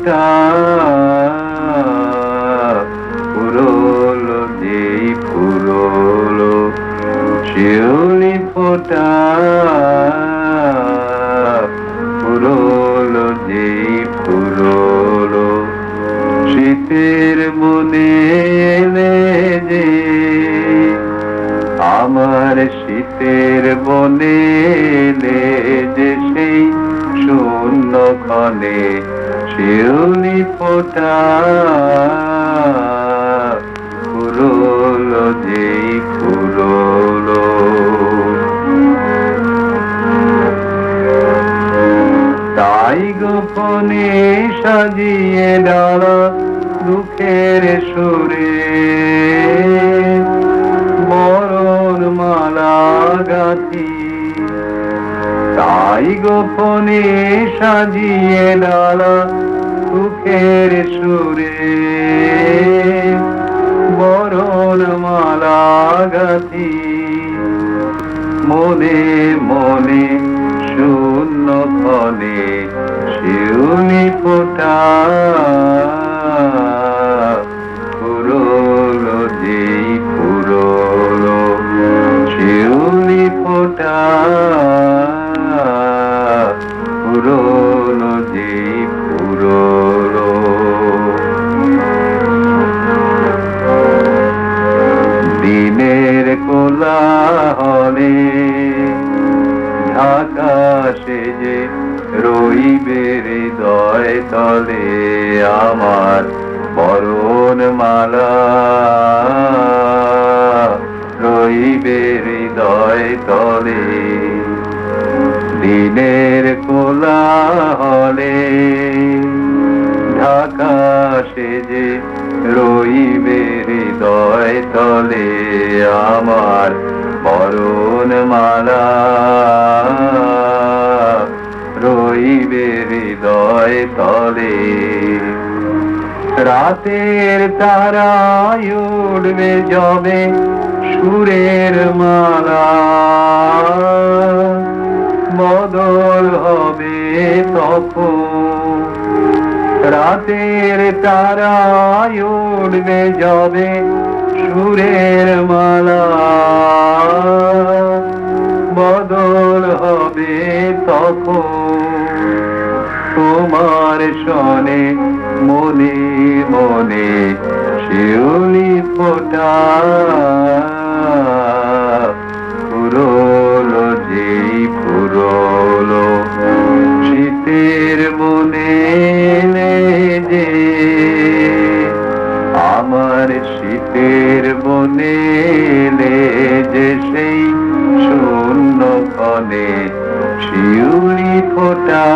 পাতা পুরোলো যেই পুরোলো শিউলি ফোটা পুরোলো যেই পুরোলো শীতের মনে এলে যে, আমার শীতের বনে যে, সেই শূন্য ক্ষণে শিউলি ফোটা ফুরলো যেই ফুরলো। তাই গোপনে সাজিয়ে ডালা দুঃখের সুরে। মরণ মালা গাথি তাই গোপনে সাজিয়ে লালা সুখের সুরে। বরণ মালা গাথি মনে মনে শূন্য ফলে শিউলি পুরোলো যেই পুরোলো দিনের কোলাহলে ঢাকা সেজে রইবে হৃদয় তলে আমার বরণ মালা রইবে হৃদয় তলে দিনের কোলাহলে ঢাকা সেজে রইবে হৃদয় তলে আমার বরণ মালা রইবে হৃদয় তলে রাতের তারায় উঠবে যবে সুরের মালা। রাতের তারায় উঠবে যবে সুরের মালা। বদল হবে তখন তোমার শনে মনে মনে শিউলি ফোটা। আমার শীতের এলে যে সেই শূন্য কনে শিউরি ফোটা